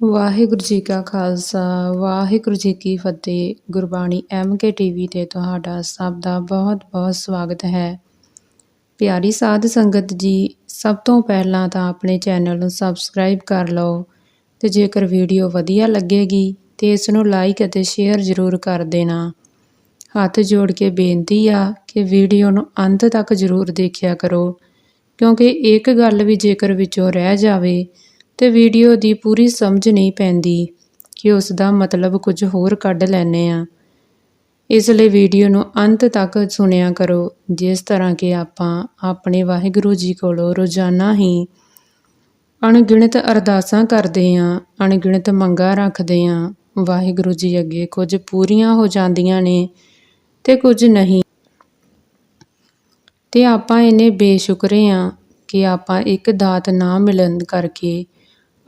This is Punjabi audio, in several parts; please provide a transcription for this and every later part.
ਵਾਹਿਗੁਰੂ ਜੀ ਕਾ ਖਾਲਸਾ, ਵਾਹਿਗੁਰੂ ਜੀ ਕੀ ਫਤਿਹ। ਗੁਰਬਾਣੀ ਐਮ ਕੇ ਟੀਵੀ ਤੇ ਤੁਹਾਡਾ ਸਭ ਦਾ ਬਹੁਤ ਬਹੁਤ ਸਵਾਗਤ ਹੈ। ਪਿਆਰੀ ਸਾਧ ਸੰਗਤ ਜੀ, ਸਭ ਤੋਂ ਪਹਿਲਾਂ ਤਾਂ ਆਪਣੇ ਚੈਨਲ ਨੂੰ ਸਬਸਕ੍ਰਾਈਬ ਕਰ ਲਓ ਤੇ ਜੇਕਰ ਵੀਡੀਓ ਵਧੀਆ ਲੱਗੇਗੀ ਤੇ ਇਸ ਨੂੰ ਲਾਈਕ ਅਤੇ ਸ਼ੇਅਰ ਜ਼ਰੂਰ ਕਰ ਦੇਣਾ। ਹੱਥ ਜੋੜ ਕੇ ਬੇਨਤੀ ਆ ਕਿ ਵੀਡੀਓ ਨੂੰ ਅੰਤ ਤੱਕ ਜ਼ਰੂਰ ਦੇਖਿਆ ਕਰੋ, ਕਿਉਂਕਿ ਇੱਕ ਗੱਲ ਵੀ ਜੇਕਰ ਵਿੱਚੋਂ ਰਹਿ ਜਾਵੇ ਤੇ ਵੀਡੀਓ ਦੀ ਪੂਰੀ ਸਮਝ ਨਹੀਂ ਪੈਂਦੀ ਕਿ ਉਸ ਦਾ ਮਤਲਬ ਕੁਝ ਹੋਰ ਕੱਢ ਲੈਨੇ ਆ ਇਸ ਲਈ ਵੀਡੀਓ ਨੂੰ ਅੰਤ ਤੱਕ ਸੁਣਿਆ ਕਰੋ, ਜਿਸ ਤਰ੍ਹਾਂ ਕਿ ਆਪਾਂ ਆਪਣੇ ਵਾਹਿਗੁਰੂ ਜੀ ਕੋਲੋਂ ਰੋਜ਼ਾਨਾ ਹੀ ਅਣਗਿਣਤ ਅਰਦਾਸਾਂ ਕਰਦੇ ਆਂ ਅਣਗਿਣਤ ਮੰਗਾਂ ਰੱਖਦੇ ਆਂ ਵਾਹਿਗੁਰੂ ਜੀ ਅੱਗੇ ਕੁਝ ਪੂਰੀਆਂ ਹੋ ਜਾਂਦੀਆਂ ਨੇ ਤੇ ਕੁਝ ਨਹੀਂ। ਤੇ ਆਪਾਂ ਇੰਨੇ ਬੇਸ਼ੁਕਰੇ ਆਂ ਕਿ ਆਪਾਂ ਇੱਕ ਦਾਤ ਨਾ ਮਿਲਣ ਕਰਕੇ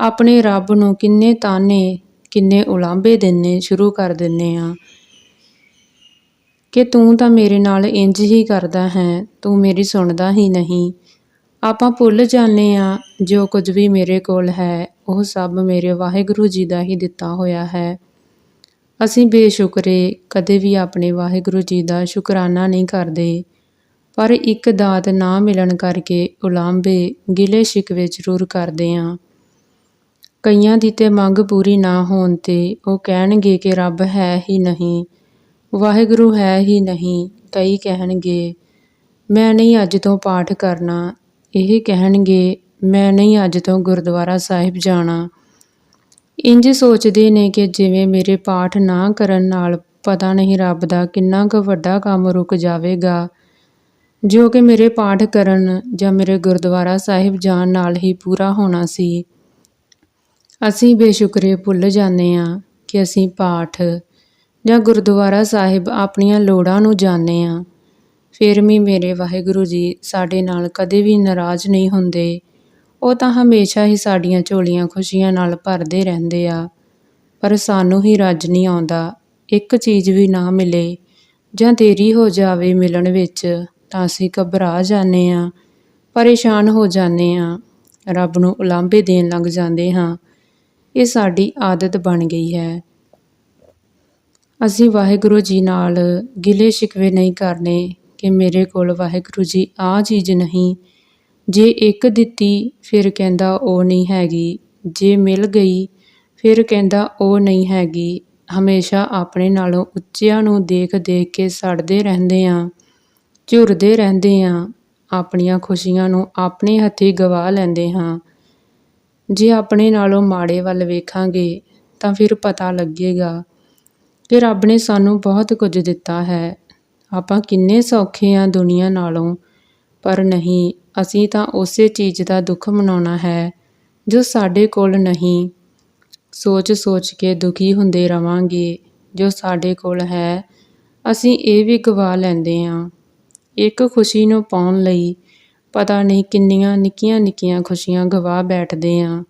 ਆਪਣੇ ਰੱਬ ਨੂੰ ਕਿੰਨੇ ਤਾਨੇ, ਕਿੰਨੇ ਉਲਾਂਭੇ ਦਿੰਨੇ, ਸ਼ੁਰੂ ਕਰ ਦਿੰਨੇ ਆ। ਕਿ ਤੂੰ ਤਾਂ ਮੇਰੇ ਨਾਲ ਇੰਜ ਹੀ ਕਰਦਾ ਹੈ, ਤੂੰ ਮੇਰੀ ਸੁਣਦਾ ਹੀ ਨਹੀਂ। ਆਪਾਂ ਭੁੱਲ ਜਾਂਦੇ ਆ, ਜੋ ਕੁਝ ਵੀ ਮੇਰੇ ਕੋਲ ਹੈ, ਉਹ ਸਭ ਮੇਰੇ ਵਾਹਿਗੁਰੂ ਜੀ ਦਾ ਹੀ ਦਿੱਤਾ ਹੋਇਆ ਹੈ। ਅਸੀਂ ਬੇਸ਼ੁਕਰੇ ਕਦੇ ਵੀ ਆਪਣੇ ਵਾਹਿਗੁਰੂ ਜੀ ਦਾ ਸ਼ੁਕਰਾਨਾ ਨਹੀਂ ਕਰਦੇ। ਪਰ ਇੱਕ ਦਾਤ ਨਾ ਮਿਲਣ ਕਰਕੇ ਉਲਾਂਭੇ ਗਿਲੇ ਸ਼ਿਕਵੇ ਜ਼ਰੂਰ ਕਰਦੇ ਆਂ। ਕਈਆਂ ਦੀ ਤੇ ਮੰਗ ਪੂਰੀ ਨਾ ਹੋਣ ਤੇ ਉਹ ਕਹਿਣਗੇ ਕਿ ਰੱਬ ਹੈ ਹੀ ਨਹੀਂ, ਵਾਹਿਗੁਰੂ ਹੈ ਹੀ ਨਹੀਂ, ਕਈ ਕਹਿਣਗੇ, ਮੈਂ ਨਹੀਂ ਅੱਜ ਤੋਂ ਪਾਠ ਕਰਨਾ। ਇਹ ਕਹਿਣਗੇ, ਮੈਂ ਨਹੀਂ ਅੱਜ ਤੋਂ ਗੁਰਦੁਆਰਾ ਸਾਹਿਬ ਜਾਣਾ। ਇੰਜ ਸੋਚਦੇ ਨੇ ਕਿ ਜਿਵੇਂ ਮੇਰੇ ਪਾਠ ਨਾ ਕਰਨ ਨਾਲ ਪਤਾ ਨਹੀਂ ਰੱਬ ਦਾ ਕਿੰਨਾ ਕੁ ਵੱਡਾ ਕੰਮ ਰੁਕ ਜਾਵੇਗਾ। ਜੋ ਕਿ ਮੇਰੇ ਪਾਠ ਕਰਨ ਜਾਂ ਮੇਰੇ ਗੁਰਦੁਆਰਾ ਸਾਹਿਬ ਜਾਣ ਨਾਲ ਹੀ ਪੂਰਾ ਹੋਣਾ ਸੀ। ਅਸੀਂ ਬੇਸ਼ੁਕਰੇ ਭੁੱਲ ਜਾਂਦੇ ਹਾਂ ਕਿ ਅਸੀਂ ਪਾਠ ਜਾਂ ਗੁਰਦੁਆਰਾ ਸਾਹਿਬ ਆਪਣੀਆਂ ਲੋੜਾਂ ਨੂੰ ਜਾਣਦੇ ਹਾਂ। ਫਿਰ ਵੀ ਮੇਰੇ ਵਾਹਿਗੁਰੂ ਜੀ ਸਾਡੇ ਨਾਲ ਕਦੇ ਵੀ ਨਾਰਾਜ਼ ਨਹੀਂ ਹੁੰਦੇ। ਉਹ ਤਾਂ ਹਮੇਸ਼ਾ ਹੀ ਸਾਡੀਆਂ ਝੋਲੀਆਂ ਖੁਸ਼ੀਆਂ ਨਾਲ ਭਰਦੇ ਰਹਿੰਦੇ ਆ। ਪਰ ਸਾਨੂੰ ਹੀ ਰੱਜ ਨਹੀਂ ਆਉਂਦਾ ਇੱਕ ਚੀਜ਼ ਵੀ ਨਾ ਮਿਲੇ ਜਾਂ ਦੇਰੀ ਹੋ ਜਾਵੇ ਮਿਲਣ ਵਿੱਚ ਤਾਂ ਅਸੀਂ ਘਬਰਾ ਜਾਂਦੇ ਆ ਪਰੇਸ਼ਾਨ ਹੋ ਜਾਂਦੇ ਆ ਰੱਬ ਨੂੰ ਉਲਾਂਭੇ ਦੇਣ ਲੱਗ ਜਾਂਦੇ ਹਾਂ। ਇਹ ਸਾਡੀ ਆਦਤ ਬਣ ਗਈ ਹੈ। ਅਸੀਂ ਵਾਹਿਗੁਰੂ ਜੀ ਨਾਲ ਗਿਲੇ ਸ਼ਿਕਵੇ ਨਹੀਂ ਕਰਨੇ ਕਿ ਮੇਰੇ ਕੋਲ ਵਾਹਿਗੁਰੂ ਜੀ ਆ ਚੀਜ਼ ਨਹੀਂ। ਜੇ ਇੱਕ ਦਿੱਤੀ, ਫਿਰ ਕਹਿੰਦਾ ਉਹ ਨਹੀਂ ਹੈਗੀ। ਜੇ ਮਿਲ ਗਈ, ਫਿਰ ਕਹਿੰਦਾ ਉਹ ਨਹੀਂ ਹੈਗੀ। ਹਮੇਸ਼ਾ ਆਪਣੇ ਨਾਲੋਂ ਉੱਚਿਆਂ ਨੂੰ ਦੇਖ ਦੇਖ ਕੇ ਸੜਦੇ ਰਹਿੰਦੇ ਆਂ, ਝੁਰਦੇ ਰਹਿੰਦੇ ਆਂ, ਆਪਣੀਆਂ ਖੁਸ਼ੀਆਂ ਨੂੰ ਆਪਣੇ ਹੱਥੀ ਗਵਾ ਲੈਂਦੇ ਹਾਂ ਜੇ ਆਪਣੇ ਨਾਲੋਂ ਮਾੜੇ ਵੱਲ ਵੇਖਾਂਗੇ ਤਾਂ ਫਿਰ ਪਤਾ ਲੱਗੇਗਾ ਕਿ ਰੱਬ ਨੇ ਸਾਨੂੰ ਬਹੁਤ ਕੁਝ ਦਿੱਤਾ ਹੈ। ਆਪਾਂ ਕਿੰਨੇ ਸੌਖੇ ਆ ਦੁਨੀਆ ਨਾਲੋਂ, ਪਰ ਨਹੀਂ, ਅਸੀਂ ਤਾਂ ਉਸੇ ਚੀਜ਼ ਦਾ ਦੁੱਖ ਮਨਾਉਣਾ ਹੈ ਜੋ ਸਾਡੇ ਕੋਲ ਨਹੀਂ। ਸੋਚ ਸੋਚ ਕੇ ਦੁਖੀ ਹੁੰਦੇ ਰਵਾਂਗੇ ਜੋ ਸਾਡੇ ਕੋਲ ਹੈ। ਅਸੀਂ ਇਹ ਵੀ ਗਵਾ ਲੈਂਦੇ ਹਾਂ ਇੱਕ ਖੁਸ਼ੀ ਨੂੰ ਪਾਉਣ ਲਈ ਪਤਾ ਨਹੀਂ ਕਿੰਨੀਆਂ ਨਿੱਕੀਆਂ ਨਿੱਕੀਆਂ ਖੁਸ਼ੀਆਂ ਗਵਾ ਬੈਠਦੇ ਆਂ।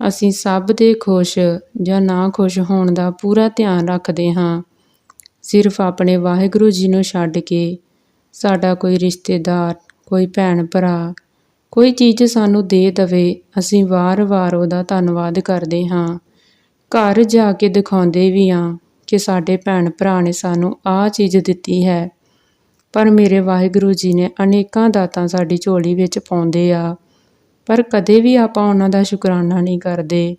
ਅਸੀਂ ਸਭ ਦੇ ਖੁਸ਼ ਜਾਂ ਨਾ ਖੁਸ਼ ਹੋਣ ਦਾ ਪੂਰਾ ਧਿਆਨ ਰੱਖਦੇ ਹਾਂ ਸਿਰਫ ਆਪਣੇ ਵਾਹਿਗੁਰੂ ਜੀ ਨੂੰ ਛੱਡ ਕੇ ਸਾਡਾ ਕੋਈ ਰਿਸ਼ਤੇਦਾਰ, ਕੋਈ ਭੈਣ ਭਰਾ ਕੋਈ ਚੀਜ਼ ਸਾਨੂੰ ਦੇ ਦਵੇ, ਅਸੀਂ ਵਾਰ-ਵਾਰ ਉਹਦਾ ਧੰਨਵਾਦ ਕਰਦੇ ਹਾਂ ਘਰ ਜਾ ਕੇ ਦਿਖਾਉਂਦੇ ਵੀ ਆ ਕਿ ਸਾਡੇ ਭੈਣ ਭਰਾ ਨੇ ਸਾਨੂੰ ਆਹ ਚੀਜ਼ ਦਿੱਤੀ ਹੈ। ਪਰ ਮੇਰੇ ਵਾਹਿਗੁਰੂ ਜੀ ਨੇ ਅਨੇਕਾਂ ਦਾਤਾਂ ਸਾਡੀ ਝੋਲੀ ਵਿੱਚ ਪਾਉਂਦੇ ਆ, ਪਰ ਕਦੇ ਵੀ ਆਪਾਂ ਉਹਨਾਂ ਦਾ ਸ਼ੁਕਰਾਨਾ ਨਹੀਂ ਕਰਦੇ।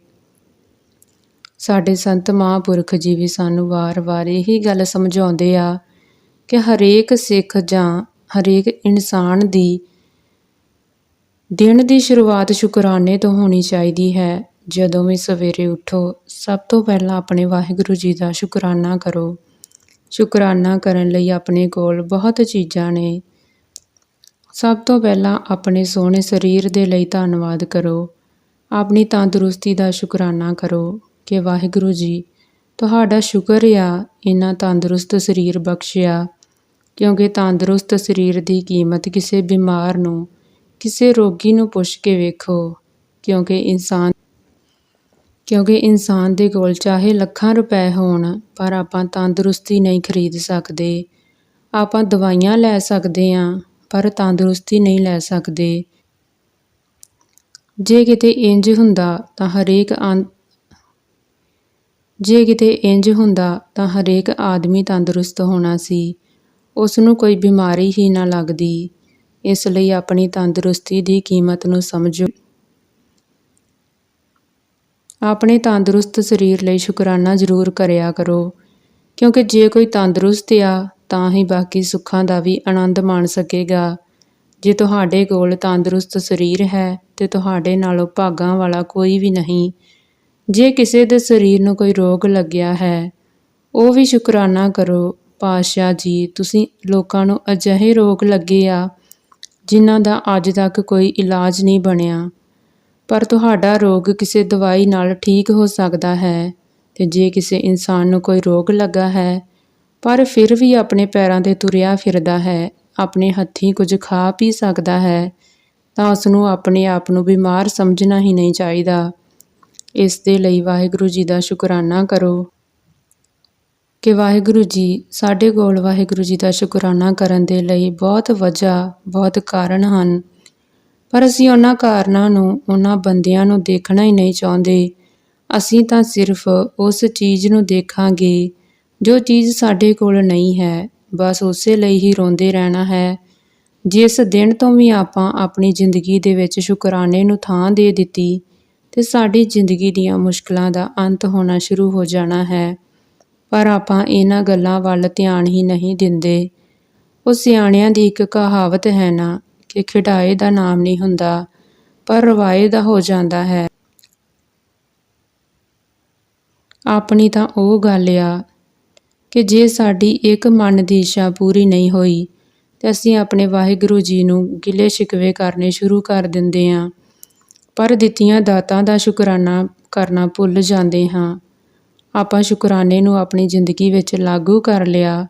ਸਾਡੇ ਸੰਤ ਮਹਾਂਪੁਰਖ ਜੀ ਵੀ ਸਾਨੂੰ ਵਾਰ-ਵਾਰ ਇਹੀ ਗੱਲ ਸਮਝਾਉਂਦੇ ਆ ਕਿ ਹਰੇਕ ਸਿੱਖ ਜਾਂ ਹਰੇਕ ਇਨਸਾਨ ਦੀ ਦਿਨ ਦੀ ਸ਼ੁਰੂਆਤ ਸ਼ੁਕਰਾਨੇ ਤੋਂ ਹੋਣੀ ਚਾਹੀਦੀ ਹੈ। ਜਦੋਂ ਵੀ ਸਵੇਰੇ ਉੱਠੋ, ਸਭ ਤੋਂ ਪਹਿਲਾਂ ਆਪਣੇ ਵਾਹਿਗੁਰੂ ਜੀ ਦਾ ਸ਼ੁਕਰਾਨਾ ਕਰੋ। ਸ਼ੁਕਰਾਨਾ ਕਰਨ ਲਈ ਆਪਣੇ ਕੋਲ ਬਹੁਤ ਚੀਜ਼ਾਂ ਨੇ। ਸਭ ਤੋਂ ਪਹਿਲਾਂ ਆਪਣੇ ਸੋਹਣੇ ਸਰੀਰ ਦੇ ਲਈ ਧੰਨਵਾਦ ਕਰੋ। ਆਪਣੀ ਤੰਦਰੁਸਤੀ ਦਾ ਸ਼ੁਕਰਾਨਾ ਕਰੋ ਕਿ ਵਾਹਿਗੁਰੂ ਜੀ, ਤੁਹਾਡਾ ਸ਼ੁਕਰ ਆ ਇਹਨਾਂ ਤੰਦਰੁਸਤ ਸਰੀਰ ਬਖਸ਼ਿਆ, ਕਿਉਂਕਿ ਤੰਦਰੁਸਤ ਸਰੀਰ ਦੀ ਕੀਮਤ ਕਿਸੇ ਬਿਮਾਰ ਨੂੰ, ਕਿਸੇ ਰੋਗੀ ਨੂੰ ਪੁੱਛ ਕੇ ਵੇਖੋ, ਕਿਉਂਕਿ ਇਨਸਾਨ ਕਿਉਂਕਿ ਇਨਸਾਨ ਦੇ ਕੋਲ ਚਾਹੇ ਲੱਖਾਂ ਰੁਪਏ ਹੋਣ, ਪਰ ਆਪਾਂ ਤੰਦਰੁਸਤੀ ਨਹੀਂ ਖਰੀਦ ਸਕਦੇ। ਆਪਾਂ ਦਵਾਈਆਂ ਲੈ ਸਕਦੇ ਹਾਂ ਪਰ ਤੰਦਰੁਸਤੀ ਨਹੀਂ ਲੈ ਸਕਦੇ। ਜੇ ਕਿਤੇ ਇੰਜ ਹੁੰਦਾ ਤਾਂ ਹਰੇਕ ਜੇ ਕਿਤੇ ਇੰਜ ਹੁੰਦਾ ਤਾਂ ਹਰੇਕ ਆਦਮੀ ਤੰਦਰੁਸਤ ਹੋਣਾ ਸੀ। ਉਸ ਨੂੰ ਕੋਈ ਬਿਮਾਰੀ ਹੀ ਨਾ ਲੱਗਦੀ। ਇਸ ਲਈ ਆਪਣੀ ਤੰਦਰੁਸਤੀ ਦੀ ਕੀਮਤ ਨੂੰ ਸਮਝੋ। ਆਪਣੇ ਤੰਦਰੁਸਤ ਸਰੀਰ ਲਈ ਸ਼ੁਕਰਾਨਾ ਜ਼ਰੂਰ ਕਰਿਆ ਕਰੋ। ਕਿਉਂਕਿ ਜੇ ਕੋਈ ਤੰਦਰੁਸਤ ਆ, ਤਾਂ ਹੀ ਬਾਕੀ ਸੁੱਖਾਂ ਦਾ ਵੀ ਆਨੰਦ ਮਾਣ ਸਕੇਗਾ। ਜੇ ਤੁਹਾਡੇ ਕੋਲ ਤੰਦਰੁਸਤ ਸਰੀਰ ਹੈ, ਤੇ ਤੁਹਾਡੇ ਨਾਲੋਂ ਭਾਗਾਂ ਵਾਲਾ ਕੋਈ ਵੀ ਨਹੀਂ। ਜੇ ਕਿਸੇ ਦੇ ਸਰੀਰ ਨੂੰ ਕੋਈ ਰੋਗ ਲੱਗਿਆ ਹੈ, ਉਹ ਵੀ ਸ਼ੁਕਰਾਨਾ ਕਰੋ, ਪਾਤਸ਼ਾਹ ਜੀ, ਤੁਸੀਂ ਲੋਕਾਂ ਨੂੰ ਅਜਿਹੇ ਰੋਗ ਲੱਗੇ ਆ, ਜਿਨ੍ਹਾਂ ਦਾ ਅੱਜ ਤੱਕ ਕੋਈ ਇਲਾਜ ਨਹੀਂ ਬਣਿਆ। ਪਰ ਤੁਹਾਡਾ ਰੋਗ ਕਿਸੇ ਦਵਾਈ ਨਾਲ ਠੀਕ ਹੋ ਸਕਦਾ ਹੈ ਤੇ ਜੇ ਕਿਸੇ ਇਨਸਾਨ ਨੂੰ ਕੋਈ ਰੋਗ ਲੱਗਾ ਹੈ, ਪਰ ਫਿਰ ਵੀ ਆਪਣੇ ਪੈਰਾਂ ਤੇ ਤੁਰਿਆ ਫਿਰਦਾ ਹੈ, ਆਪਣੇ ਹੱਥੀਂ ਕੁਝ ਖਾ ਪੀ ਸਕਦਾ ਹੈ, ਤਾਂ ਉਸ ਨੂੰ ਆਪਣੇ ਆਪ ਨੂੰ ਬਿਮਾਰ ਸਮਝਣਾ ਹੀ ਨਹੀਂ ਚਾਹੀਦਾ। ਇਸ ਦੇ ਲਈ ਵਾਹਿਗੁਰੂ ਜੀ ਦਾ ਸ਼ੁਕਰਾਨਾ ਕਰੋ। ਕਿ ਵਾਹਿਗੁਰੂ ਜੀ, ਸਾਡੇ ਕੋਲ ਵਾਹਿਗੁਰੂ ਜੀ ਦਾ ਸ਼ੁਕਰਾਨਾ ਕਰਨ ਦੇ ਲਈ ਬਹੁਤ ਵਜ੍ਹਾ, ਬਹੁਤ ਕਾਰਨ ਹਨ। ਪਰ ਅਸੀਂ ਉਹਨਾਂ ਕਾਰਨਾਂ ਨੂੰ, ਉਹਨਾਂ ਬੰਦਿਆਂ ਨੂੰ ਦੇਖਣਾ ਹੀ ਨਹੀਂ ਚਾਹੁੰਦੇ। ਅਸੀਂ ਤਾਂ ਸਿਰਫ ਉਸ ਚੀਜ਼ ਨੂੰ ਦੇਖਾਂਗੇ, ਜੋ ਚੀਜ਼ ਸਾਡੇ ਕੋਲ ਨਹੀਂ ਹੈ। ਬਸ ਉਸੇ ਲਈ ਹੀ ਰੋਂਦੇ ਰਹਿਣਾ ਹੈ। ਜਿਸ ਦਿਨ ਤੋਂ ਵੀ ਆਪਾਂ ਆਪਣੀ ਜ਼ਿੰਦਗੀ ਦੇ ਵਿੱਚ ਸ਼ੁਕਰਾਨੇ ਨੂੰ ਥਾਂ ਦੇ ਦਿੱਤੀ, ਤੇ ਸਾਡੀ ਜ਼ਿੰਦਗੀ ਦੀਆਂ ਮੁਸ਼ਕਲਾਂ ਦਾ ਅੰਤ ਹੋਣਾ ਸ਼ੁਰੂ ਹੋ ਜਾਣਾ ਹੈ। ਪਰ ਆਪਾਂ ਇਹਨਾਂ ਗੱਲਾਂ ਵੱਲ ਧਿਆਨ ਹੀ ਨਹੀਂ ਦਿੰਦੇ। ਉਹ ਸਿਆਣਿਆਂ ਦੀ ਇੱਕ ਕਹਾਵਤ ਹੈ ਨਾ ਕਿ ਖਿਡਾਏ ਦਾ ਨਾਮ ਨਹੀਂ ਹੁੰਦਾ, ਪਰ ਰਵਾਏ ਦਾ ਹੋ ਜਾਂਦਾ ਹੈ। ਆਪਣੀ ਤਾਂ ਉਹ ਗੱਲ ਆ ਕਿ ਜੇ ਸਾਡੀ ਇੱਕ ਮਨ ਦੀ ਇੱਛਾ ਪੂਰੀ ਨਹੀਂ ਹੋਈ, ਤੇ ਅਸੀਂ ਆਪਣੇ ਵਾਹਿਗੁਰੂ ਜੀ ਨੂੰ ਗਿਲੇ ਸ਼ਿਕਵੇ ਕਰਨੇ ਸ਼ੁਰੂ ਕਰ ਦਿੰਦੇ ਹਾਂ, ਪਰ ਦਿੱਤੀਆਂ ਦਾਤਾਂ ਦਾ ਸ਼ੁਕਰਾਨਾ ਕਰਨਾ ਭੁੱਲ ਜਾਂਦੇ ਹਾਂ। ਆਪਾਂ ਸ਼ੁਕਰਾਨੇ ਨੂੰ ਆਪਣੀ ਜ਼ਿੰਦਗੀ ਵਿੱਚ ਲਾਗੂ ਕਰ ਲਿਆ,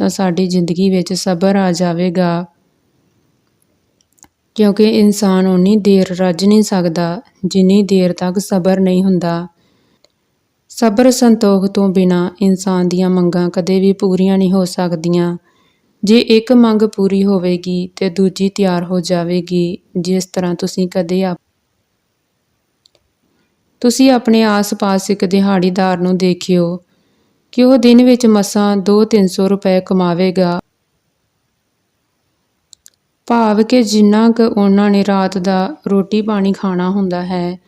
ਤਾਂ ਸਾਡੀ ਜ਼ਿੰਦਗੀ ਵਿੱਚ ਸਬਰ ਆ ਜਾਵੇਗਾ। ਕਿਉਂਕਿ ਇਨਸਾਨ ਉਨੀ ਦੇਰ ਰੱਜ ਨਹੀਂ ਸਕਦਾ, ਜਿੰਨੀ ਦੇਰ ਤੱਕ ਸਬਰ ਨਹੀਂ ਹੁੰਦਾ। ਸਬਰ ਸੰਤੋਖ ਤੋਂ ਬਿਨਾ ਇਨਸਾਨ ਦੀਆਂ ਮੰਗਾਂ ਕਦੇ ਵੀ ਪੂਰੀਆਂ ਨਹੀਂ ਹੋ ਸਕਦੀਆਂ। ਜੇ ਇੱਕ ਮੰਗ ਪੂਰੀ ਹੋਵੇਗੀ ਤੇ ਦੂਜੀ ਤਿਆਰ ਹੋ ਜਾਵੇਗੀ, ਜਿਸ ਤਰ੍ਹਾਂ ਤੁਸੀਂ ਕਦੇ ਆਪ ਤੁਸੀਂ ਆਪਣੇ ਆਸ-ਪਾਸ ਇੱਕ ਦਿਹਾੜੀਦਾਰ ਨੂੰ ਦੇਖਿਓ ਕਿ ਉਹ ਦਿਨ ਵਿੱਚ ਮਸਾਂ 2-300 ਰੁਪਏ ਕਮਾਵੇਗਾ। ਭਾਵ ਕਿ ਜਿੰਨਾ ਕੁ ਉਹਨਾਂ ਨੇ ਰਾਤ ਦਾ ਰੋਟੀ ਪਾਣੀ ਖਾਣਾ ਹੁੰਦਾ ਹੈ।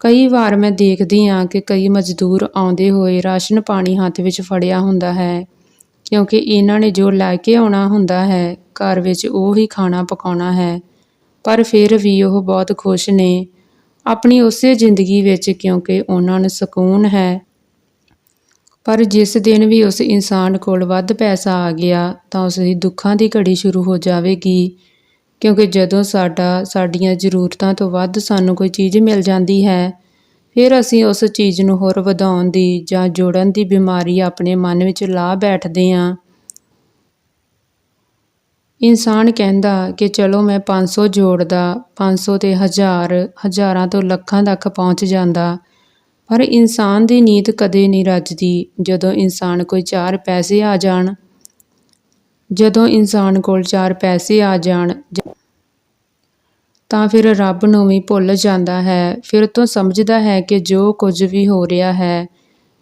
ਕਈ ਵਾਰ ਮੈਂ ਦੇਖਦੀ ਹਾਂ ਕਿ ਕਈ ਮਜ਼ਦੂਰ ਆਉਂਦੇ ਹੋਏ ਰਾਸ਼ਨ ਪਾਣੀ ਹੱਥ ਵਿੱਚ ਫੜਿਆ ਹੁੰਦਾ ਹੈ, ਕਿਉਂਕਿ ਇਹਨਾਂ ਨੇ ਜੋ ਲੈ ਕੇ ਆਉਣਾ ਹੁੰਦਾ ਹੈ, ਘਰ ਵਿੱਚ ਉਹ ਹੀ ਖਾਣਾ ਪਕਾਉਣਾ ਹੈ। ਪਰ ਫਿਰ ਵੀ ਉਹ ਬਹੁਤ ਖੁਸ਼ ਨੇ। ਆਪਣੀ ਉਸੇ ਜ਼ਿੰਦਗੀ ਵਿੱਚ ਕਿਉਂਕਿ ਉਹਨਾਂ ਨੂੰ ਸਕੂਨ ਹੈ ਪਰ ਜਿਸ ਦਿਨ ਵੀ ਉਸ ਇਨਸਾਨ ਕੋਲ ਵੱਧ ਪੈਸਾ ਆ ਗਿਆ, ਤਾਂ ਉਸ ਦੀ ਦੁੱਖਾਂ ਦੀ ਘੜੀ ਸ਼ੁਰੂ ਹੋ ਜਾਵੇਗੀ। ਕਿਉਂਕਿ ਜਦੋਂ ਸਾਡਾ, ਸਾਡੀਆਂ ਜ਼ਰੂਰਤਾਂ ਤੋਂ ਵੱਧ ਸਾਨੂੰ ਕੋਈ ਚੀਜ਼ ਮਿਲ ਜਾਂਦੀ ਹੈ, ਫਿਰ ਅਸੀਂ ਉਸ ਚੀਜ਼ ਨੂੰ ਹੋਰ ਵਧਾਉਣ ਦੀ ਜਾਂ ਜੋੜਨ ਦੀ ਬਿਮਾਰੀ ਆਪਣੇ ਮਨ ਵਿੱਚ ਲਾ ਬੈਠਦੇ ਹਾਂ। ਇਨਸਾਨ ਕਹਿੰਦਾ ਕਿ ਚਲੋ ਮੈਂ 500 ਜੋੜਦਾ 500 ਤੇ ਹਜ਼ਾਰ, ਹਜ਼ਾਰਾਂ ਤੋਂ ਲੱਖਾਂ ਤੱਕ ਪਹੁੰਚ ਜਾਂਦਾ। ਪਰ ਇਨਸਾਨ ਦੀ ਨੀਤ ਕਦੇ ਨਹੀਂ ਰੱਜਦੀ, ਜਦੋਂ ਇਨਸਾਨ ਕੋਈ ਚਾਰ ਪੈਸੇ ਆ ਜਾਣ। ਜਦੋਂ ਇਨਸਾਨ ਕੋਲ ਚਾਰ ਪੈਸੇ ਆ ਜਾਣ ਤਾਂ ਫਿਰ ਰੱਬ ਨੂੰ ਵੀ ਭੁੱਲ ਜਾਂਦਾ ਹੈ। ਫਿਰ ਤੋਂ ਸਮਝਦਾ ਹੈ ਕਿ ਜੋ ਕੁਝ ਵੀ ਹੋ ਰਿਹਾ ਹੈ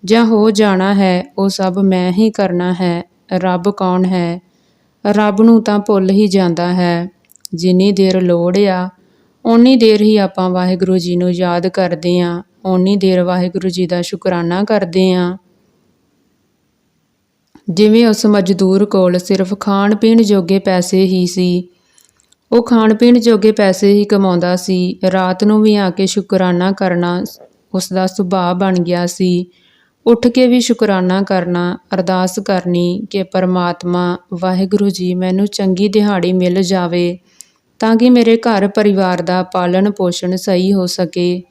ਜਾਂ ਹੋ ਜਾਣਾ ਹੈ, ਉਹ ਸਭ ਮੈਂ ਹੀ ਕਰਨਾ ਹੈ। ਰੱਬ ਕੌਣ ਹੈ? ਰੱਬ ਨੂੰ ਤਾਂ ਭੁੱਲ ਹੀ ਜਾਂਦਾ ਹੈ। ਜਿੰਨੀ ਦੇਰ ਲੋੜ ਆ, ਓਨੀ ਦੇਰ ਹੀ ਆਪਾਂ ਵਾਹਿਗੁਰੂ ਜੀ ਨੂੰ ਯਾਦ ਕਰਦੇ ਆਂ। ਓਨੀ ਦੇਰ ਵਾਹਿਗੁਰੂ ਜੀ ਦਾ ਸ਼ੁਕਰਾਨਾ ਕਰਦੇ ਆਂ। ਜਿਵੇਂ ਉਸ ਮਜ਼ਦੂਰ ਕੋਲ ਸਿਰਫ ਖਾਣ ਪੀਣ ਜੋਗੇ ਪੈਸੇ ਹੀ ਸੀ, ਉਹ ਖਾਣ ਪੀਣ ਜੋਗੇ ਪੈਸੇ ਹੀ ਕਮਾਉਂਦਾ ਸੀ। ਰਾਤ ਨੂੰ ਵੀ ਆ ਕੇ ਸ਼ੁਕਰਾਨਾ ਕਰਨਾ ਉਸ ਦਾ ਸੁਭਾਅ ਬਣ ਗਿਆ ਸੀ। ਉੱਠ ਕੇ ਵੀ ਸ਼ੁਕਰਾਨਾ ਕਰਨਾ, ਅਰਦਾਸ ਕਰਨੀ ਕਿ ਪਰਮਾਤਮਾ, ਵਾਹਿਗੁਰੂ ਜੀ, ਮੈਨੂੰ ਚੰਗੀ ਦਿਹਾੜੀ ਮਿਲ ਜਾਵੇ, ਤਾਂ ਕਿ ਮੇਰੇ ਘਰ ਪਰਿਵਾਰ ਦਾ ਪਾਲਣ ਪੋਸ਼ਣ ਸਹੀ ਹੋ ਸਕੇ।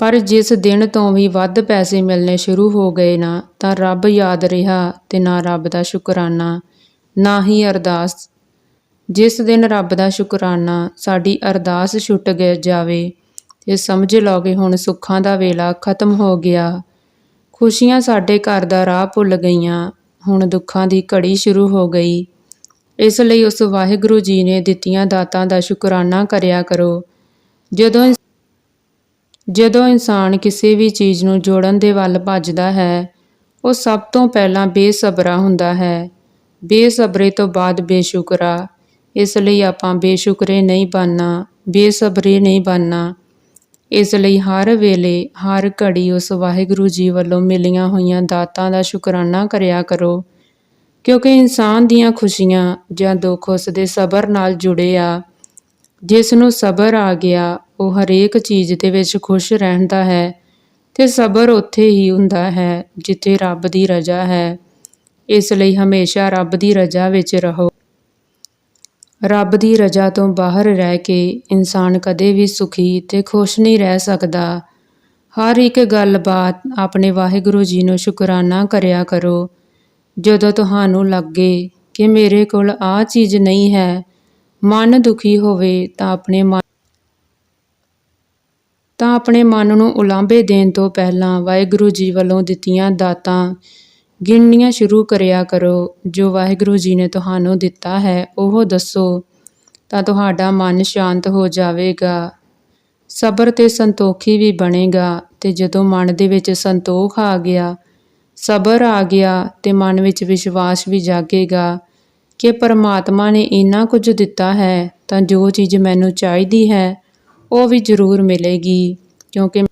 ਪਰ ਜਿਸ ਦਿਨ ਤੋਂ ਵੀ ਵੱਧ ਪੈਸੇ ਮਿਲਨੇ ਸ਼ੁਰੂ ਹੋ ਗਏ ਨਾ, ਤਾਂ ਰੱਬ ਯਾਦ ਰਿਹਾ ਤੇ ਨਾ ਰੱਬ ਦਾ ਸ਼ੁਕਰਾਨਾ, ਨਾ ਹੀ ਅਰਦਾਸ। ਜਿਸ ਦਿਨ ਰੱਬ ਦਾ ਸ਼ੁਕਰਾਨਾ, ਸਾਡੀ ਅਰਦਾਸ ਛੁੱਟ ਗਏ ਜਾਵੇ, ਤੇ ਸਮਝ ਲਓ ਕਿ ਹੁਣ ਸੁੱਖਾਂ ਦਾ ਵੇਲਾ ਖਤਮ ਹੋ ਗਿਆ। ਖੁਸ਼ੀਆਂ ਸਾਡੇ ਘਰ ਦਾ ਰਾਹ ਭੁੱਲ ਗਈਆਂ, ਹੁਣ ਦੁੱਖਾਂ ਦੀ ਘੜੀ ਸ਼ੁਰੂ ਹੋ ਗਈ। ਇਸ ਲਈ ਉਸ ਵਾਹਿਗੁਰੂ ਜੀ ਨੇ ਦਿੱਤੀਆਂ ਦਾਤਾਂ ਦਾ ਸ਼ੁਕਰਾਨਾ ਕਰਿਆ ਕਰੋ। ਜਦੋਂ ਜਦੋਂ ਇਨਸਾਨ ਕਿਸੇ ਵੀ ਚੀਜ਼ ਨੂੰ ਜੋੜਨ ਦੇ ਵੱਲ ਭੱਜਦਾ ਹੈ, ਉਹ ਸਭ ਤੋਂ ਪਹਿਲਾਂ ਬੇਸਬਰਾ ਹੁੰਦਾ ਹੈ। ਬੇਸਬਰੇ ਤੋਂ ਬਾਅਦ ਬੇਸ਼ੁਕਰਾ। ਇਸ ਲਈ ਆਪਾਂ ਬੇਸ਼ੁਕਰੇ ਨਹੀਂ ਬਣਨਾ, ਬੇਸਬਰੇ ਨਹੀਂ ਬਣਨਾ। ਇਸ ਲਈ ਹਰ ਵੇਲੇ, ਹਰ ਘੜੀ ਉਸ ਵਾਹਿਗੁਰੂ ਜੀ ਵੱਲੋਂ ਮਿਲੀਆਂ ਹੋਈਆਂ ਦਾਤਾਂ ਦਾ ਸ਼ੁਕਰਾਨਾ ਕਰਿਆ ਕਰੋ। ਕਿਉਂਕਿ ਇਨਸਾਨ ਦੀਆਂ ਖੁਸ਼ੀਆਂ ਜਾਂ ਦੁੱਖ ਉਸ ਦੇ ਸਬਰ ਨਾਲ ਜੁੜੇ ਆ। ਜਿਸ ਨੂੰ ਸਬਰ ਆ ਗਿਆ ਉਹ ਹਰੇਕ ਚੀਜ਼ ਦੇ ਵਿੱਚ ਖੁਸ਼ ਰਹਿੰਦਾ ਹੈ ਤੇ ਸਬਰ ਉੱਥੇ ਹੀ ਹੁੰਦਾ ਹੈ ਜਿੱਥੇ ਰੱਬ ਦੀ ਰਜ਼ਾ ਹੈ। ਇਸ ਲਈ ਹਮੇਸ਼ਾ ਰੱਬ ਦੀ ਰਜ਼ਾ ਵਿੱਚ ਰਹੋ। ਰੱਬ ਦੀ ਰਜ਼ਾ ਤੋਂ ਬਾਹਰ ਰਹਿ ਕੇ ਇਨਸਾਨ ਕਦੇ ਵੀ ਸੁਖੀ ਤੇ ਖੁਸ਼ ਨਹੀਂ ਰਹਿ ਸਕਦਾ। ਹਰ ਇੱਕ ਗੱਲਬਾਤ ਆਪਣੇ ਵਾਹਿਗੁਰੂ ਜੀ ਨੂੰ ਸ਼ੁਕਰਾਨਾ ਕਰਿਆ ਕਰੋ। ਜਦੋਂ ਤੁਹਾਨੂੰ ਲੱਗੇ ਕਿ ਮੇਰੇ ਕੋਲ ਆ ਚੀਜ਼ ਨਹੀਂ ਹੈ, ਮਨ ਦੁਖੀ ਹੋਵੇ ਤਾਂ ਆਪਣੇ ਮਨ ਤਾਂ ਆਪਣੇ ਮਨ ਨੂੰ ਉਲਾਂਭੇ ਦੇਣ ਤੋਂ ਪਹਿਲਾਂ ਵਾਹਿਗੁਰੂ ਜੀ ਵੱਲੋਂ ਦਿੱਤੀਆਂ ਦਾਤਾਂ ਗਿਣਨੀਆਂ ਸ਼ੁਰੂ ਕਰਿਆ ਕਰੋ। ਜੋ ਵਾਹਿਗੁਰੂ ਜੀ ਨੇ ਤੁਹਾਨੂੰ ਦਿੱਤਾ ਹੈ, ਉਹ ਦੱਸੋ, ਤਾਂ ਤੁਹਾਡਾ ਮਨ ਸ਼ਾਂਤ ਹੋ ਜਾਵੇਗਾ। ਸਬਰ ਤੇ ਸੰਤੋਖੀ ਵੀ ਬਣੇਗਾ। ਤੇ ਜਦੋਂ ਮਨ ਦੇ ਵਿੱਚ ਸੰਤੋਖ ਆ ਗਿਆ, ਸਬਰ ਆ ਗਿਆ ਤੇ ਮਨ ਵਿੱਚ ਵਿਸ਼ਵਾਸ ਵੀ ਜਾਗੇਗਾ ਕਿ ਪਰਮਾਤਮਾ ਨੇ ਇੰਨਾ ਕੁਝ ਦਿੱਤਾ ਹੈ, ਤਾਂ ਜੋ ਚੀਜ਼ ਮੈਨੂੰ ਚਾਹੀਦੀ ਹੈ ਉਹ ਵੀ ਜ਼ਰੂਰ ਮਿਲੇਗੀ, ਕਿਉਂਕਿ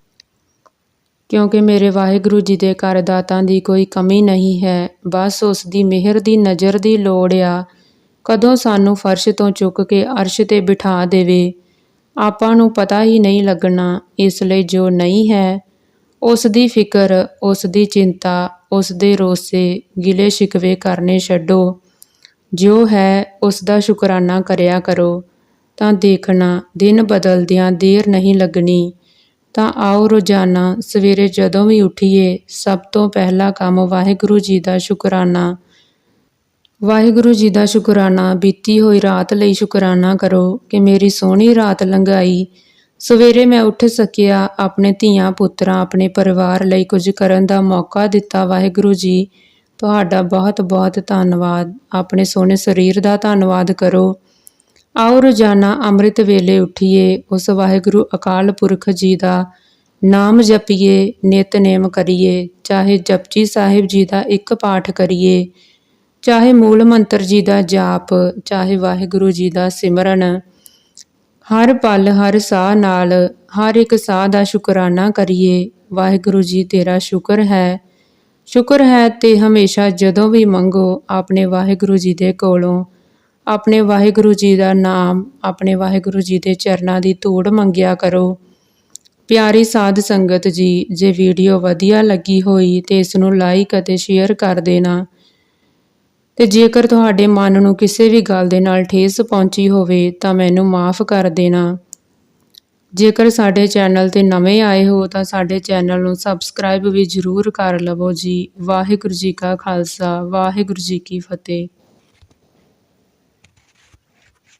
ਕਿਉਂਕਿ ਮੇਰੇ ਵਾਹਿਗੁਰੂ ਜੀ ਦੇ ਕਰਦਾਤਾਂ ਦੀ ਕੋਈ ਕਮੀ ਨਹੀਂ ਹੈ। ਬਸ ਉਸ ਦੀ ਮਿਹਰ ਦੀ ਨਜ਼ਰ ਦੀ ਲੋੜ ਆ। ਕਦੋਂ ਸਾਨੂੰ ਫਰਸ਼ ਤੋਂ ਚੁੱਕ ਕੇ ਅਰਸ਼ ਤੇ ਬਿਠਾ ਦੇਵੇ? ਆਪਾਂ ਨੂੰ ਪਤਾ ਹੀ ਨਹੀਂ ਲੱਗਣਾ, ਇਸ ਲਈ ਜੋ ਨਹੀਂ ਹੈ, ਉਸ ਦੀ ਫਿਕਰ, ਉਸ ਦੀ ਚਿੰਤਾ, ਉਸ ਦੇ ਰੋਸੇ ਗਿਲੇ ਸ਼ਿਕਵੇ ਕਰਨੇ ਛੱਡੋ। ਜੋ ਹੈ, ਉਸ ਦਾ ਸ਼ੁਕਰਾਨਾ ਕਰਿਆ ਕਰੋ। ਤਾਂ ਦੇਖਣਾ, ਦਿਨ ਬਦਲਦਿਆਂ ਦੇਰ ਨਹੀਂ ਲੱਗਣੀ। ਤਾਂ ਆਓ ਰੋਜ਼ਾਨਾ, ਸਵੇਰੇ ਜਦੋਂ ਵੀ ਉੱਠੀਏ, ਸਭ ਤੋਂ ਪਹਿਲਾ ਕੰਮ ਵਾਹਿਗੁਰੂ ਜੀ ਦਾ ਸ਼ੁਕਰਾਨਾ। ਵਾਹਿਗੁਰੂ ਜੀ ਦਾ ਸ਼ੁਕਰਾਨਾ, ਬੀਤੀ ਹੋਈ ਰਾਤ ਲਈ ਸ਼ੁਕਰਾਨਾ ਕਰੋ ਕਿ ਮੇਰੀ ਸੋਹਣੀ ਰਾਤ ਲੰਘਾਈ। ਸਵੇਰੇ ਮੈਂ ਉੱਠ ਸਕਿਆ, ਆਪਣੇ ਧੀਆਂ ਪੁੱਤਰਾਂ, ਆਪਣੇ ਪਰਿਵਾਰ ਲਈ ਕੁਝ ਕਰਨ ਦਾ ਮੌਕਾ ਦਿੱਤਾ ਵਾਹਿਗੁਰੂ ਜੀ। ਤੁਹਾਡਾ ਬਹੁਤ ਬਹੁਤ ਧੰਨਵਾਦ। ਆਪਣੇ ਸੋਹਣੇ ਸਰੀਰ ਦਾ ਧੰਨਵਾਦ ਕਰੋ। ਆਓ ਰੋਜ਼ਾਨਾ ਅੰਮ੍ਰਿਤ ਵੇਲੇ ਉੱਠੀਏ, ਉਸ ਵਾਹਿਗੁਰੂ ਅਕਾਲ ਪੁਰਖ ਜੀ ਦਾ ਨਾਮ ਜਪੀਏ, ਨਿਤਨੇਮ ਕਰੀਏ, ਚਾਹੇ ਜਪਜੀ ਸਾਹਿਬ ਜੀ ਦਾ ਇੱਕ ਪਾਠ ਕਰੀਏ, ਚਾਹੇ ਮੂਲ ਮੰਤਰ ਜੀ ਦਾ ਜਾਪ, ਚਾਹੇ ਵਾਹਿਗੁਰੂ ਜੀ ਦਾ ਸਿਮਰਨ। ਹਰ ਪਲ, ਹਰ ਸਾਹ ਨਾਲ, ਹਰ ਇੱਕ ਸਾਹ ਦਾ ਸ਼ੁਕਰਾਨਾ ਕਰੀਏ, ਵਾਹਿਗੁਰੂ ਜੀ ਤੇਰਾ ਸ਼ੁਕਰ ਹੈ। ਸ਼ੁਕਰ ਹੈ ਤੇ ਹਮੇਸ਼ਾ ਜਦੋਂ ਵੀ ਮੰਗੋ, ਆਪਣੇ ਵਾਹਿਗੁਰੂ ਜੀ ਦੇ ਕੋਲੋਂ ਆਪਣੇ ਵਾਹਿਗੁਰੂ ਜੀ ਦਾ ਨਾਮ, ਆਪਣੇ ਵਾਹਿਗੁਰੂ ਜੀ ਦੇ ਚਰਨਾਂ ਦੀ ਧੂੜ ਮੰਗਿਆ ਕਰੋ। ਪਿਆਰੀ ਸਾਧ ਸੰਗਤ ਜੀ, ਜੇ ਵੀਡੀਓ ਵਧੀਆ ਲੱਗੀ ਹੋਈ ਤੇ ਇਸ ਨੂੰ ਲਾਈਕ ਅਤੇ ਸ਼ੇਅਰ ਕਰ ਦੇਣਾ। ਤੇ ਜੇਕਰ ਤੁਹਾਡੇ ਮਨ ਨੂੰ ਕਿਸੇ ਵੀ ਗੱਲ ਦੇ ਨਾਲ ਠੇਸ ਪਹੁੰਚੀ ਹੋਵੇ ਤਾਂ ਮੈਨੂੰ ਮਾਫ ਕਰ ਦੇਣਾ। ਜੇਕਰ ਸਾਡੇ ਚੈਨਲ ਤੇ ਨਵੇਂ ਆਏ ਹੋ ਤਾਂ ਸਾਡੇ ਚੈਨਲ ਨੂੰ ਸਬਸਕ੍ਰਾਈਬ ਵੀ ਜ਼ਰੂਰ ਕਰ ਲਵੋ ਜੀ। ਵਾਹਿਗੁਰੂ ਜੀ ਕਾ ਖਾਲਸਾ, ਵਾਹਿਗੁਰੂ ਜੀ ਕੀ ਫਤਿਹ।